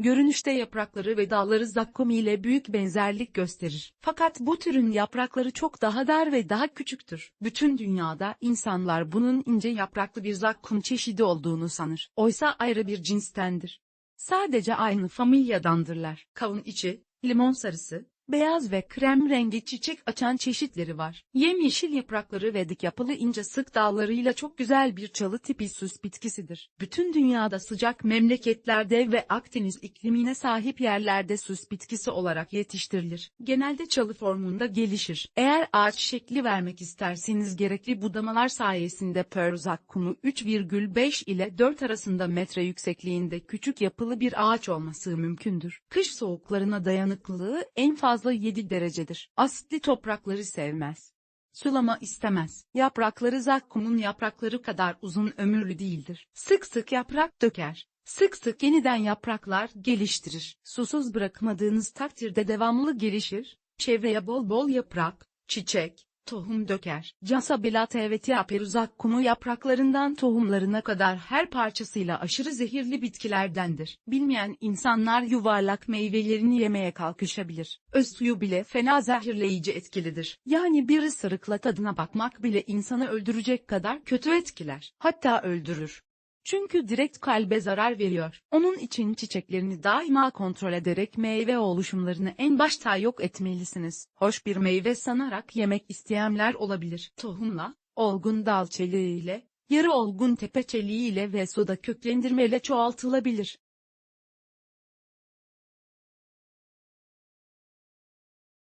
Görünüşte yaprakları ve dalları zakkum ile büyük benzerlik gösterir. Fakat bu türün yaprakları çok daha dar ve daha küçüktür. Bütün dünyada insanlar bunun ince yapraklı bir zakkum çeşidi olduğunu sanır. Oysa ayrı bir cinstendir. Sadece aynı familyadandırlar. Kavun içi, limon sarısı, beyaz ve krem rengi çiçek açan çeşitleri var. Yemyeşil yaprakları ve dik yapılı ince sık dallarıyla çok güzel bir çalı tipi süs bitkisidir. Bütün dünyada sıcak memleketlerde ve Akdeniz iklimine sahip yerlerde süs bitkisi olarak yetiştirilir. Genelde çalı formunda gelişir. Eğer ağaç şekli vermek isterseniz gerekli budamalar sayesinde Perzak kumu 3,5 ile 4 arasında metre yüksekliğinde küçük yapılı bir ağaç olması mümkündür. Kış soğuklarına dayanıklılığı en fazla 7 derecedir. Asitli toprakları sevmez. Sulama istemez. Yaprakları zakkumun yaprakları kadar uzun ömürlü değildir. Sık sık yaprak döker. Sık sık yeniden yapraklar geliştirir. Susuz bırakmadığınız takdirde devamlı gelişir. Çevreye bol bol yaprak, çiçek, tohum döker. Casa Tevetia peruzakkumu yapraklarından tohumlarına kadar her parçasıyla aşırı zehirli bitkilerdendir. Bilmeyen insanlar yuvarlak meyvelerini yemeye kalkışabilir. Öz suyu bile fena zehirleyici etkilidir. Yani bir ısırıkla tadına bakmak bile insanı öldürecek kadar kötü etkiler. Hatta öldürür. Çünkü direkt kalbe zarar veriyor. Onun için çiçeklerini daima kontrol ederek meyve oluşumlarını en başta yok etmelisiniz. Hoş bir meyve sanarak yemek isteyenler olabilir. Tohumla, olgun dal çeliğiyle, yarı olgun tepe çeliğiyle ve suda köklendirmeyle çoğaltılabilir.